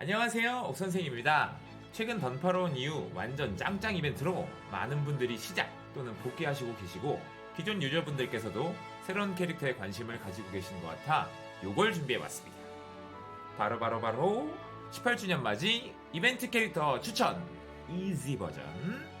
안녕하세요. 옥선생입니다. 최근 던파로 온 이후 완전 짱짱 이벤트로 많은 분들이 시작 또는 복귀하시고 계시고 기존 유저분들께서도 새로운 캐릭터에 관심을 가지고 계시는 것 같아 요걸 준비해봤습니다. 바로바로 바로 18주년 맞이 이벤트 캐릭터 추천! 이지 버전!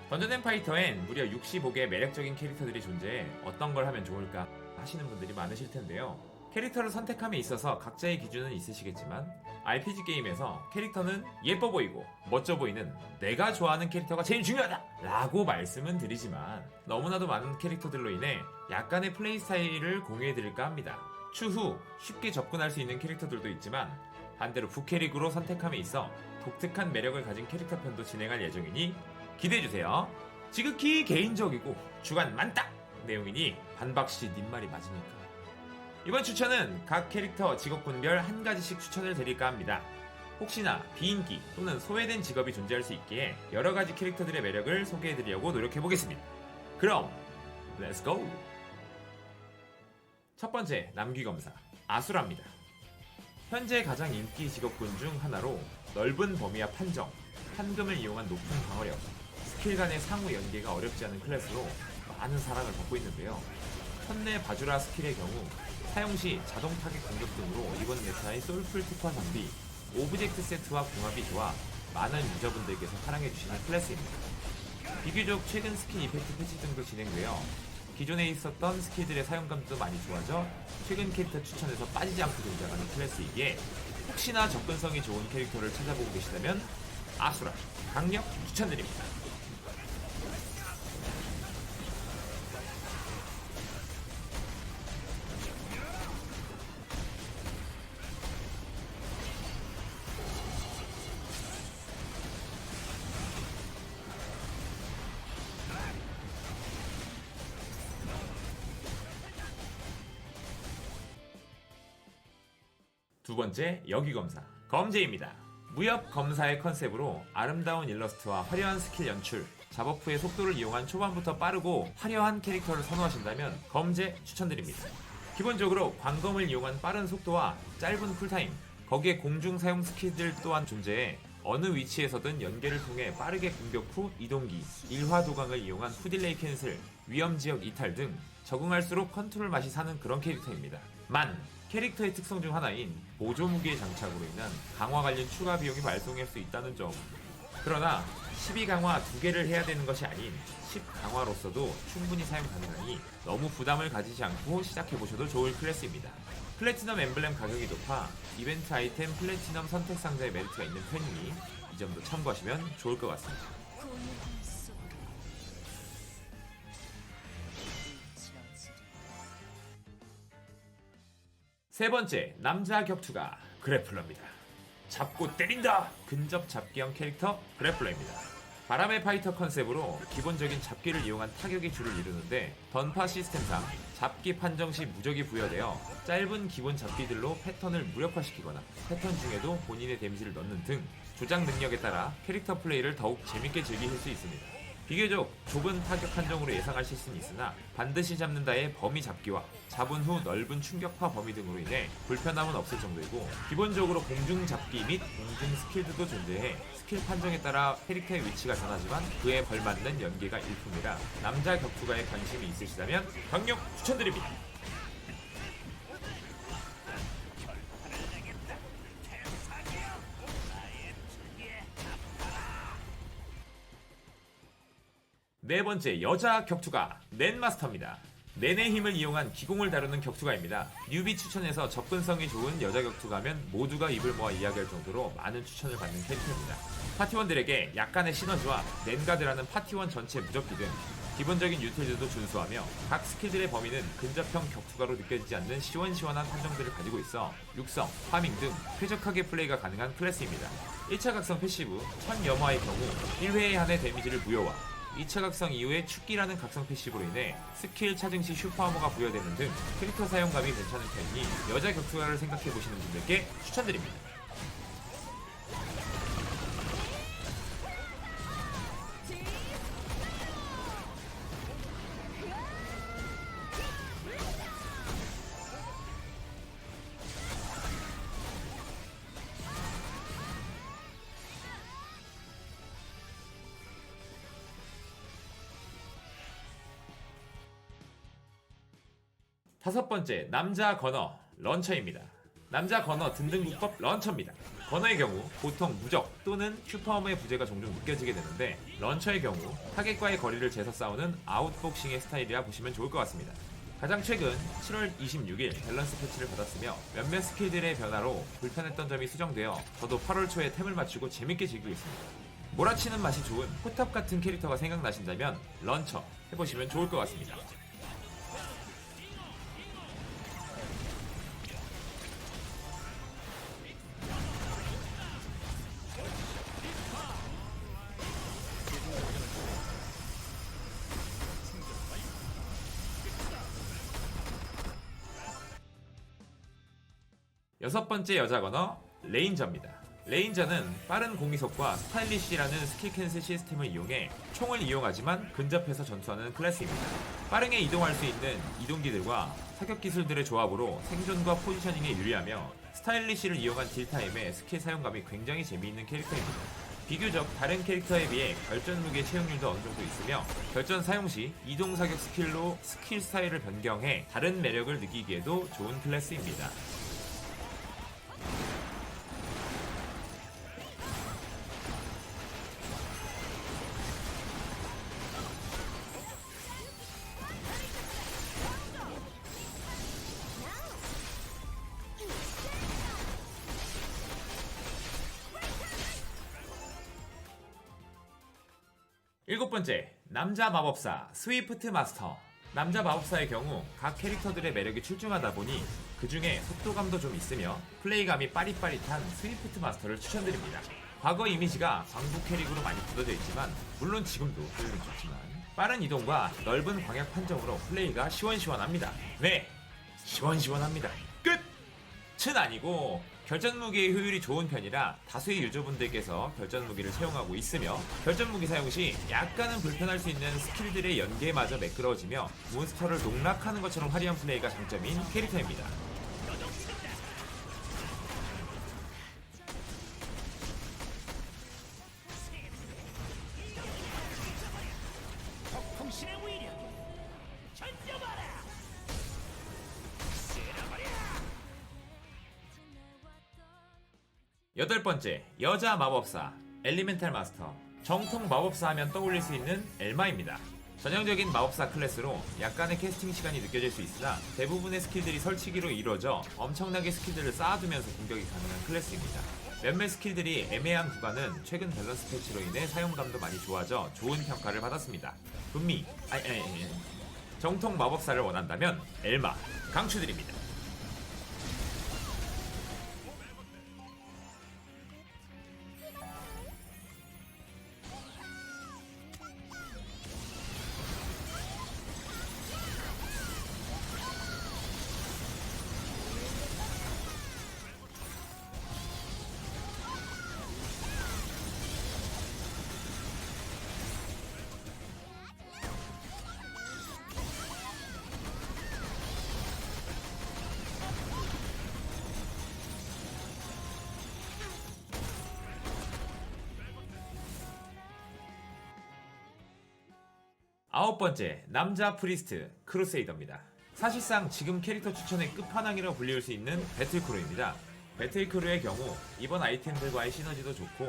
던전 앤 파이터엔 무려 65개의 매력적인 캐릭터들이 존재해 어떤 걸 하면 좋을까 하시는 분들이 많으실 텐데요 캐릭터를 선택함에 있어서 각자의 기준은 있으시겠지만 RPG 게임에서 캐릭터는 예뻐 보이고 멋져 보이는 내가 좋아하는 캐릭터가 제일 중요하다! 라고 말씀은 드리지만 너무나도 많은 캐릭터들로 인해 약간의 플레이 스타일을 공유해드릴까 합니다. 추후 쉽게 접근할 수 있는 캐릭터들도 있지만 반대로 부캐릭으로 선택함에 있어 독특한 매력을 가진 캐릭터 편도 진행할 예정이니 기대해주세요. 지극히 개인적이고 주관 많다! 내용이니 반박시 님 말이 맞으니까. 이번 추천은 각 캐릭터 직업군별 한 가지씩 추천을 드릴까 합니다. 혹시나 비인기 또는 소외된 직업이 존재할 수 있기에 여러 가지 캐릭터들의 매력을 소개해드리려고 노력해보겠습니다. 그럼, 렛츠 고! 첫 번째, 남귀검사, 아수라입니다. 현재 가장 인기 직업군 중 하나로 넓은 범위와 판정, 판금을 이용한 높은 방어력, 스킬 간의 상호 연계가 어렵지 않은 클래스로 많은 사랑을 받고 있는데요. 현내 바주라 스킬의 경우 사용 시 자동 타겟 공격 등으로 이번 메타의 솔풀 특화 장비, 오브젝트 세트와 궁합이 좋아 많은 유저분들께서 사랑해주시는 클래스입니다. 비교적 최근 스킨 이펙트 패치 등도 진행되어 기존에 있었던 스킬들의 사용감도 많이 좋아져 최근 캐릭터 추천에서 빠지지 않고 등장하는 클래스이기에 혹시나 접근성이 좋은 캐릭터를 찾아보고 계시다면 아수라 강력 추천드립니다. 두 번째 여기 검사 검제입니다. 무협 검사의 컨셉으로 아름다운 일러스트와 화려한 스킬 연출, 잡버프의 속도를 이용한 초반부터 빠르고 화려한 캐릭터를 선호하신다면 검제 추천드립니다. 기본적으로 광검을 이용한 빠른 속도와 짧은 쿨타임, 거기에 공중 사용 스킬들 또한 존재해 어느 위치에서든 연계를 통해 빠르게 공격 후 이동기, 일화 도강을 이용한 후딜레이 캔슬, 위험 지역 이탈 등 적응할수록 컨트롤 맛이 사는 그런 캐릭터입니다. 만 캐릭터의 특성 중 하나인 보조 무기의 장착으로 인한 강화 관련 추가 비용이 발생할 수 있다는 점. 그러나 12 강화 두 개를 해야 되는 것이 아닌 10 강화로서도 충분히 사용 가능하니 너무 부담을 가지지 않고 시작해보셔도 좋을 클래스입니다. 플래티넘 엠블렘 가격이 높아 이벤트 아이템 플래티넘 선택 상자에 메리트가 있는 편이니 이 점도 참고하시면 좋을 것 같습니다. 세 번째, 남자 격투가 그래플러입니다. 잡고 때린다! 근접 잡기형 캐릭터 그래플러입니다. 바람의 파이터 컨셉으로 기본적인 잡기를 이용한 타격의 줄을 이루는데 던파 시스템상 잡기 판정 시 무적이 부여되어 짧은 기본 잡기들로 패턴을 무력화시키거나 패턴 중에도 본인의 데미지를 넣는 등 조작 능력에 따라 캐릭터 플레이를 더욱 재밌게 즐기실 수 있습니다. 비교적 좁은 타격 한정으로 예상하실 수는 있으나 반드시 잡는다의 범위 잡기와 잡은 후 넓은 충격파 범위 등으로 인해 불편함은 없을 정도이고 기본적으로 공중 잡기 및 공중 스킬들도 존재해 스킬 판정에 따라 캐릭터의 위치가 변하지만 그에 걸맞는 연계가 일품이라 남자 격투가에 관심이 있으시다면 강력 추천드립니다. 네 번째 여자 격투가 넷마스터입니다. 넷의 힘을 이용한 기공을 다루는 격투가입니다. 뉴비 추천에서 접근성이 좋은 여자 격투가면 모두가 입을 모아 이야기할 정도로 많은 추천을 받는 캐릭터입니다. 파티원들에게 약간의 시너지와 넷가드라는 파티원 전체 무적기 등 기본적인 유틸들도 준수하며 각 스킬들의 범위는 근접형 격투가로 느껴지지 않는 시원시원한 판정들을 가지고 있어 육성, 파밍 등 쾌적하게 플레이가 가능한 클래스입니다. 1차 각성 패시브 천 염화의 경우 1회에 한해 데미지를 무효화 2차 각성 이후에 축기라는 각성 패시브로 인해 스킬 차징 시 슈퍼하머가 부여되는 등 캐릭터 사용감이 괜찮은 편이니 여자 격투가를 생각해보시는 분들께 추천드립니다. 다섯 번째 남자 건어 런처입니다. 남자 건어 든든국법 런처입니다. 건어의 경우 보통 무적 또는 슈퍼홈의 부재가 종종 느껴지게 되는데 런처의 경우 타겟과의 거리를 재서 싸우는 아웃복싱의 스타일이라 보시면 좋을 것 같습니다. 가장 최근 7월 26일 밸런스 패치를 받았으며 몇몇 스킬들의 변화로 불편했던 점이 수정되어 저도 8월 초에 템을 맞추고 재밌게 즐기고 있습니다. 몰아치는 맛이 좋은 포탑 같은 캐릭터가 생각나신다면 런처 해보시면 좋을 것 같습니다. 여섯 번째 여자 건어 레인저입니다. 레인저는 빠른 공이속과 스타일리시라는 스킬 캔슬 시스템을 이용해 총을 이용하지만 근접해서 전투하는 클래스입니다. 빠르게 이동할 수 있는 이동기들과 사격 기술들의 조합으로 생존과 포지셔닝에 유리하며 스타일리시를 이용한 딜타임에 스킬 사용감이 굉장히 재미있는 캐릭터입니다. 비교적 다른 캐릭터에 비해 결전 무기의 채용률도 어느 정도 있으며 결전 사용 시 이동 사격 스킬로 스킬 스타일을 변경해 다른 매력을 느끼기에도 좋은 클래스입니다. 남자 마법사 스위프트 마스터. 남자 마법사의 경우 각 캐릭터들의 매력이 출중하다 보니 그 중에 속도감도 좀 있으며 플레이감이 빠릿빠릿한 스위프트 마스터를 추천드립니다. 과거 이미지가 광부 캐릭으로 많이 굳어져 있지만 물론 지금도 효율은 좋지만 빠른 이동과 넓은 광역 판정으로 플레이가 시원시원합니다. 네, 시원시원합니다. 끝! 는 아니고 결전 무기의 효율이 좋은 편이라 다수의 유저분들께서 결전 무기를 사용하고 있으며 결전 무기 사용 시 약간은 불편할 수 있는 스킬들의 연계마저 매끄러워지며 몬스터를 농락하는 것처럼 화려한 플레이가 장점인 캐릭터입니다. 번째, 여자 마법사, 엘리멘탈 마스터. 정통 마법사 하면 떠올릴 수 있는 엘마입니다. 전형적인 마법사 클래스로 약간의 캐스팅 시간이 느껴질 수 있으나 대부분의 스킬들이 설치기로 이루어져 엄청나게 스킬들을 쌓아두면서 공격이 가능한 클래스입니다. 몇몇 스킬들이 애매한 구간은 최근 밸런스 패치로 인해 사용감도 많이 좋아져 좋은 평가를 받았습니다. 분미, 아니, 아니, 아니, 정통 마법사를 원한다면 엘마 강추드립니다. 아홉 번째 남자 프리스트 크루세이더입니다. 사실상 지금 캐릭터 추천의 끝판왕이라고 불릴 수 있는 배틀크루입니다. 배틀크루의 경우 이번 아이템들과의 시너지도 좋고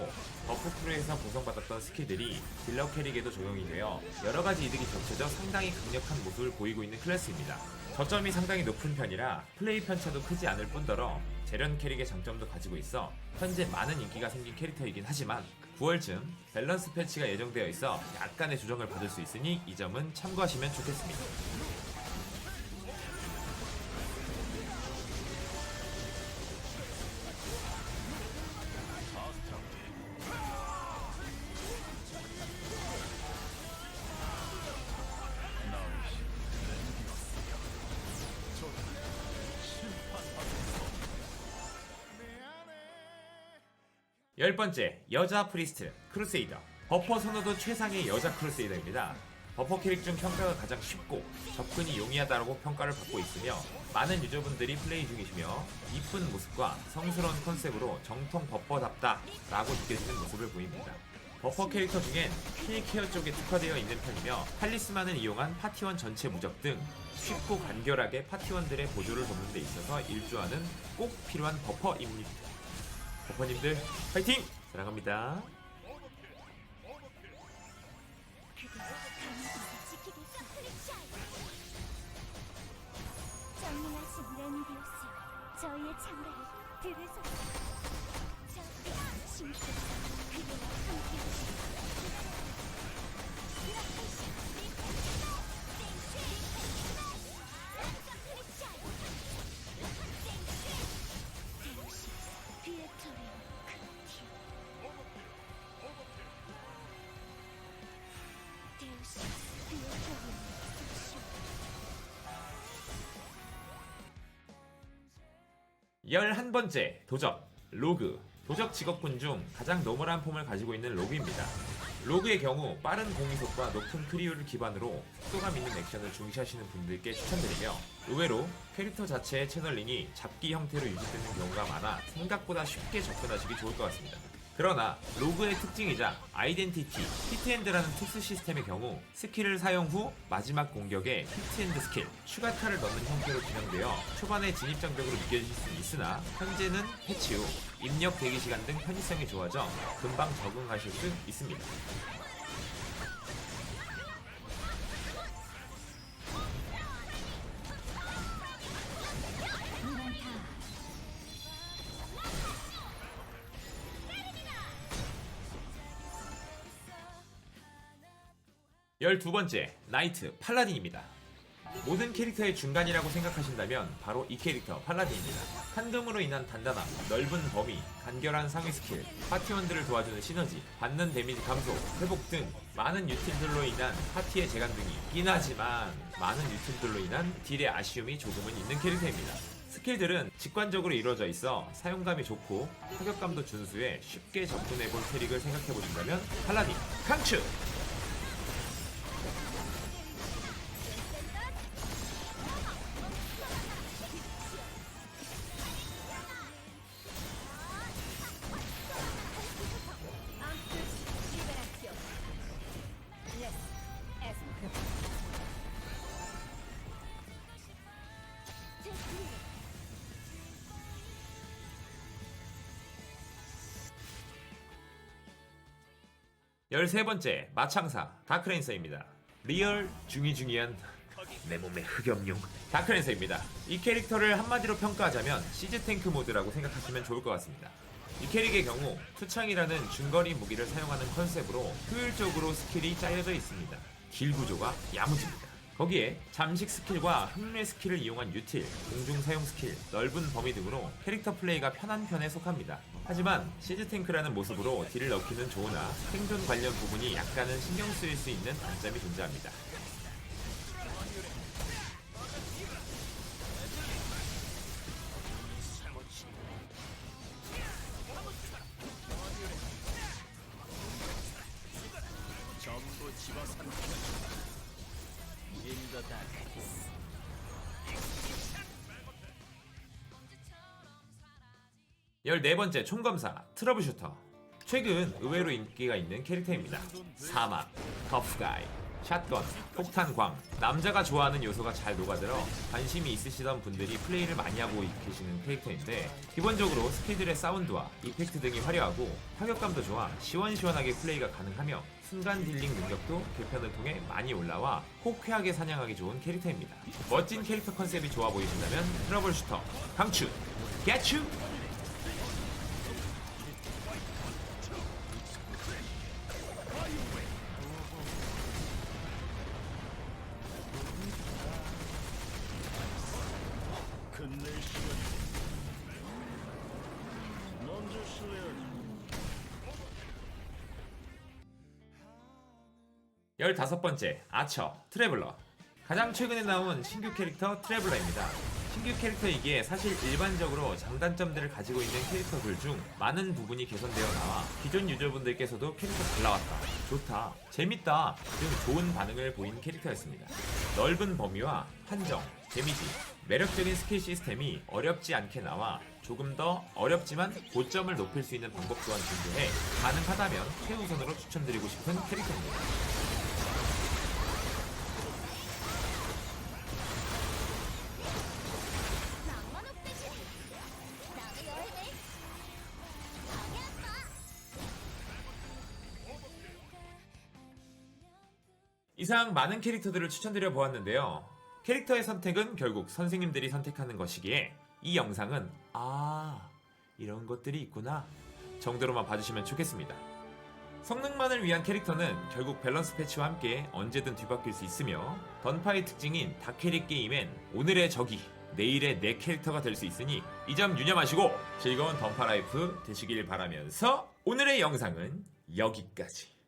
버프크루에서 보상받았던 스킬들이 딜러 캐릭에도 적용이 되어 여러가지 이득이 겹쳐져 상당히 강력한 모습을 보이고 있는 클래스입니다. 저점이 상당히 높은 편이라 플레이 편차도 크지 않을 뿐더러 재련 캐릭의 장점도 가지고 있어 현재 많은 인기가 생긴 캐릭터이긴 하지만 9월쯤 밸런스 패치가 예정되어 있어 약간의 조정을 받을 수 있으니 이 점은 참고하시면 좋겠습니다. 열 번째 여자 프리스트 크루세이더 버퍼 선호도 최상의 여자 크루세이더입니다. 버퍼 캐릭 중 평가가 가장 쉽고 접근이 용이하다고 평가를 받고 있으며 많은 유저분들이 플레이 중이시며 이쁜 모습과 성스러운 컨셉으로 정통 버퍼답다 라고 느껴지는 모습을 보입니다. 버퍼 캐릭터 중엔 힐 케어 쪽에 특화되어 있는 편이며 탈리스만을 이용한 파티원 전체 무적 등 쉽고 간결하게 파티원들의 보조를 돕는 데 있어서 일조하는 꼭 필요한 버퍼입니다. 버퍼님들 파이팅! 사랑합니다. 랜디오스 저희의 창가를 들으소서 저 신께 그대와 함께 피에터리오 11번째 도적 로그 도적 직업군 중 가장 노멀한 폼을 가지고 있는 로그입니다. 로그의 경우 빠른 공이속과 높은 크리오를 기반으로 속도감 있는 액션을 중시하시는 분들께 추천드리며 의외로 캐릭터 자체의 채널링이 잡기 형태로 유지되는 경우가 많아 생각보다 쉽게 접근하시기 좋을 것 같습니다. 그러나 로그의 특징이자 아이덴티티, 히트핸드라는 특수 시스템의 경우 스킬을 사용 후 마지막 공격에 히트핸드 스킬, 추가타를 넣는 형태로 진행되어 초반에 진입장벽으로 느껴질 수 있으나 현재는 패치 후 입력 대기 시간 등 편의성이 좋아져 금방 적응하실 수 있습니다. 열두 번째 나이트 팔라딘입니다. 모든 캐릭터의 중간이라고 생각하신다면 바로 이 캐릭터 팔라딘입니다. 한금으로 인한 단단함, 넓은 범위, 간결한 상위 스킬, 파티원들을 도와주는 시너지, 받는 데미지 감소, 회복 등 많은 유틸들로 인한 파티의 재간등이 있긴 하지만 많은 유틸들로 인한 딜의 아쉬움이 조금은 있는 캐릭터입니다. 스킬들은 직관적으로 이루어져 있어 사용감이 좋고 타격감도 준수해 쉽게 접근해볼 캐릭을 생각해보신다면 팔라딘 강추! 열세 번째 마창사 다크랜서입니다. 리얼 중이중이한 내 몸의 흑염룡 다크랜서입니다. 이 캐릭터를 한마디로 평가하자면 시즈 탱크 모드라고 생각하시면 좋을 것 같습니다. 이 캐릭의 경우 투창이라는 중거리 무기를 사용하는 컨셉으로 효율적으로 스킬이 짜여져 있습니다. 길 구조가 야무집니다. 거기에 잠식 스킬과 흑뇌 스킬을 이용한 유틸, 공중 사용 스킬, 넓은 범위 등으로 캐릭터 플레이가 편한 편에 속합니다. 하지만 시즈 탱크라는 모습으로 딜을 넣기는 좋으나 생존 관련 부분이 약간은 신경 쓰일 수 있는 단점이 존재합니다. 전부 집어삼켜 인더 다 14번째 총검사 트러블슈터 최근 의외로 인기가 있는 캐릭터입니다. 사막, 터프가이, 샷건, 폭탄광 남자가 좋아하는 요소가 잘 녹아들어 관심이 있으시던 분들이 플레이를 많이 하고 계시는 캐릭터인데 기본적으로 스피드의 사운드와 이펙트 등이 화려하고 타격감도 좋아 시원시원하게 플레이가 가능하며 순간 딜링 능력도 개편을 통해 많이 올라와 호쾌하게 사냥하기 좋은 캐릭터입니다. 멋진 캐릭터 컨셉이 좋아 보이신다면 트러블슈터 강추! 개추! 먼저 실례하지 열다섯 번째 아처 트래블러 가장 최근에 나온 신규 캐릭터 트래블러입니다. 신규 캐릭터이기에 사실 일반적으로 장단점들을 가지고 있는 캐릭터들 중 많은 부분이 개선되어 나와 기존 유저분들께서도 캐릭터 잘 나왔다, 좋다, 재밌다 등 좋은 반응을 보인 캐릭터였습니다. 넓은 범위와 판정, 데미지, 매력적인 스킬 시스템이 어렵지 않게 나와 조금 더 어렵지만 고점을 높일 수 있는 방법 또한 존재해 가능하다면 최우선으로 추천드리고 싶은 캐릭터입니다. 이상 많은 캐릭터들을 추천드려 보았는데요. 캐릭터의 선택은 결국 선생님들이 선택하는 것이기에 이 영상은 아 이런 것들이 있구나 정도로만 봐주시면 좋겠습니다. 성능만을 위한 캐릭터는 결국 밸런스 패치와 함께 언제든 뒤바뀔 수 있으며 던파의 특징인 다캐릭 게임엔 오늘의 적이 내일의 내 캐릭터가 될 수 있으니 이 점 유념하시고 즐거운 던파 라이프 되시길 바라면서 오늘의 영상은 여기까지 끝!